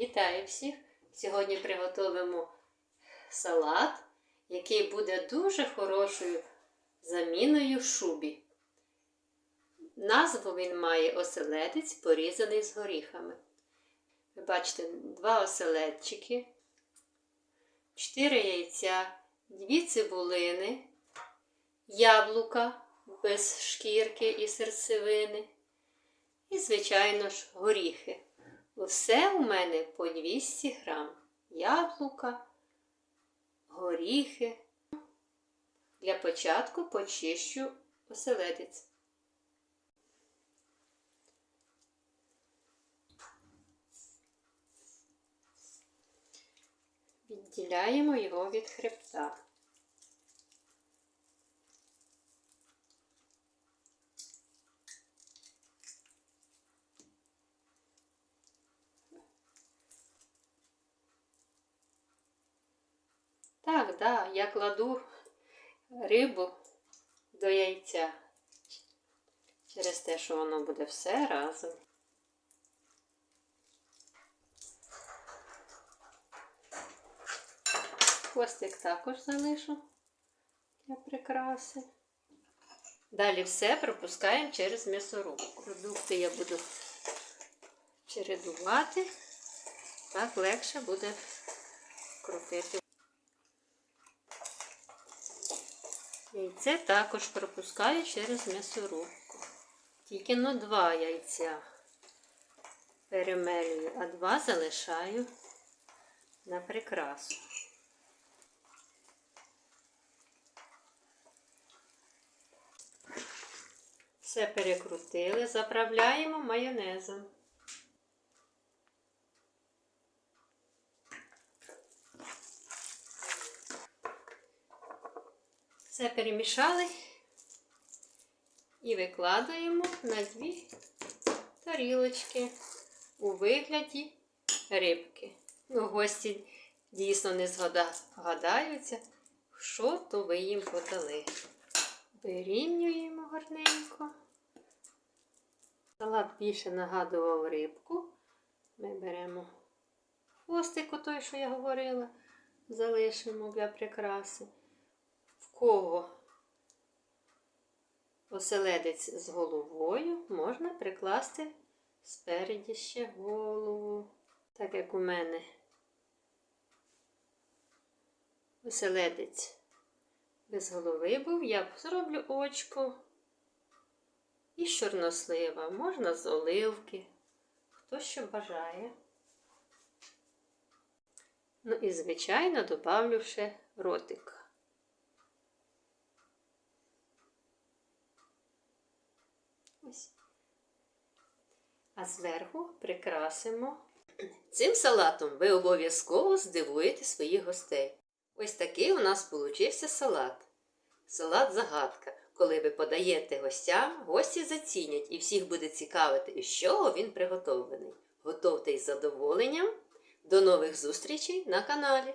Вітаю всіх! Сьогодні приготуємо салат, який буде дуже хорошою заміною шубі. Назву він має оселедець, порізаний з горіхами. Ви бачите, два оселедчики, 4 яйця, 2 цибулини, яблука без шкірки і серцевини. І, звичайно ж, горіхи. Все у мене по 200 грам. Яблука, горіхи. Для початку почищу оселедець. Відділяємо його від хребта. Так, да, я кладу рибу до яйця. Через те, що воно буде все разом. Хвостик також залишу для прикраси. Далі все пропускаємо через м'ясорубку. Продукти я буду чередувати, так легше буде крутити. Яйце також пропускаю через м'ясорубку. Тільки ну два яйця перемелюю, а два залишаю на прикрасу. Все перекрутили, заправляємо майонезом. Все перемішали і викладаємо на дві тарілочки у вигляді рибки. Ну, гості дійсно не згадаються, що то ви їм подали. Вирівнюємо гарненько. Салат більше нагадував рибку. Ми беремо хвостик, той, що я говорила, залишимо для прикраси кого оселедець з головою, можна прикласти спереді ще голову. Так як у мене оселедець без голови був, я зроблю очко і чорнослива, можна з оливки, хто що бажає. Ну і, звичайно, добавлю ще ротик. Ось. А зверху прикрасимо. Цим салатом ви обов'язково здивуєте своїх гостей. Ось такий у нас получився салат. Салат загадка. Коли ви подаєте гостям, гості зацінять і всіх буде цікавити, із чого він приготовлений. Готовте із задоволенням. До нових зустрічей на каналі!